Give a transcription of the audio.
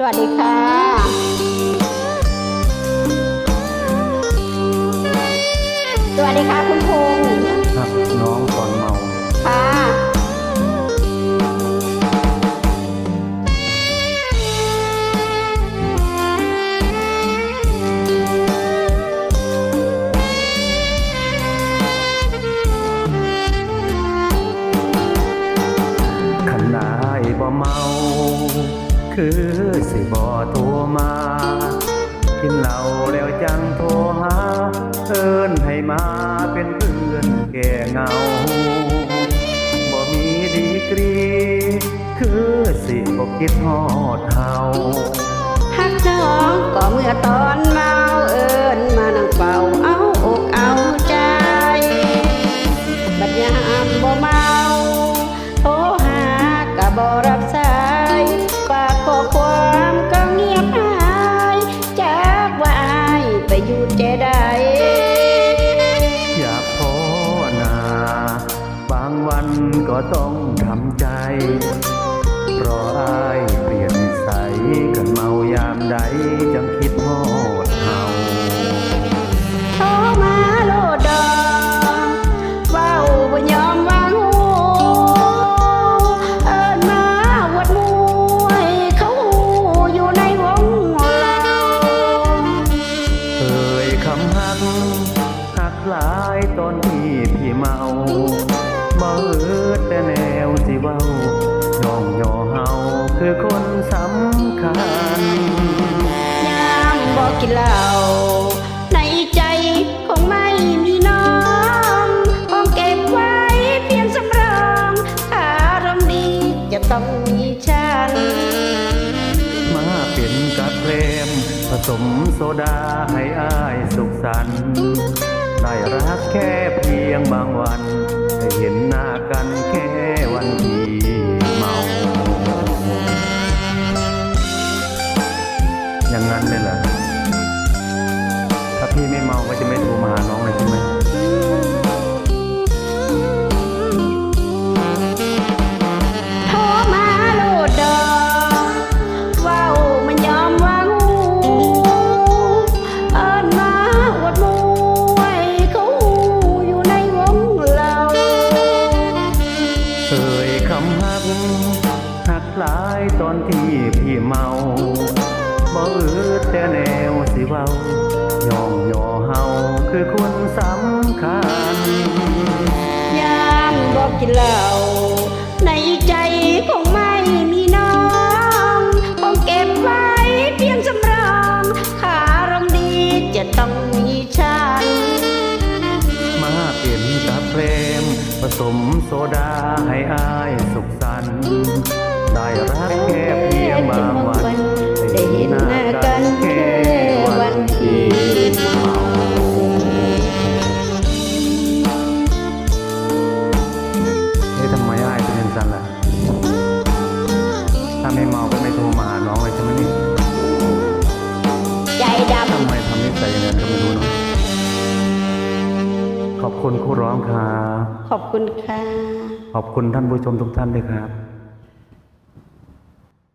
สวัสดีค่ะสวัสดีค่ะคุณพงษ์ครับน้องก่อนเมา ค่ะ ขันนายบ่เมา คือสิบ่โทรมา กินเหล้าแล้วจังโทรหาเอิ้นให้มาเป็นเพื่อนแก่เหงาบ่มีดีกรี คือสิบ่คิดฮอดเฮาฮักน้องก็เมื่อตอนางวันก็ต้องทำใจ เพราะอายเปลี่ยนนิสัยกันเมายามใดจังคิดฮอดเฮาโทรมาโลดดอกเว้าบ่ยอมวางหูเอิ้นมาวัดมวยเขาอยู่ในวงเราเอ่ยคำหักหักหลายตอนที่พี่เมา บ่เอิดแต่แนวสิเว้าย่องย่อเฮาคือคนสำคัญยามบอกกินเหล้าในใจคงไม่มีน้องคงเก็บไว้เพียงสำรองอารมณ์ดีจะต้องมีฉัน มาเป็นกับเพลมผสมโซดาให้อายสุขสันต์ได้รักแค่เพียงบางวัน ก็จะไม่โทรมาหาน้องเลยใช่ไหมโทรมาโลดดอกเว้ามันยอมวางูเอิ้นมาอวดมวยเขาหูอยู่ในวงเราเคยคำหักหักหลายตอนที่พี่เมาบ่อืดแต่แนวสิเว้า เหล้าในใจคงไม่มีน้องคงเก็บไว้เพียงสำรองคารมดีจะต้องมีฉันมาเป็นกับเพลมผสมโซดาให้อายสุขสันต์ได้รักแค่เพียงบางวันได้เห็นหน้ากัน คุณคู่ร้องครับำขอบคุณค่ะ ขอบคุณท่านผู้ชมทุกท่านด้วยครับ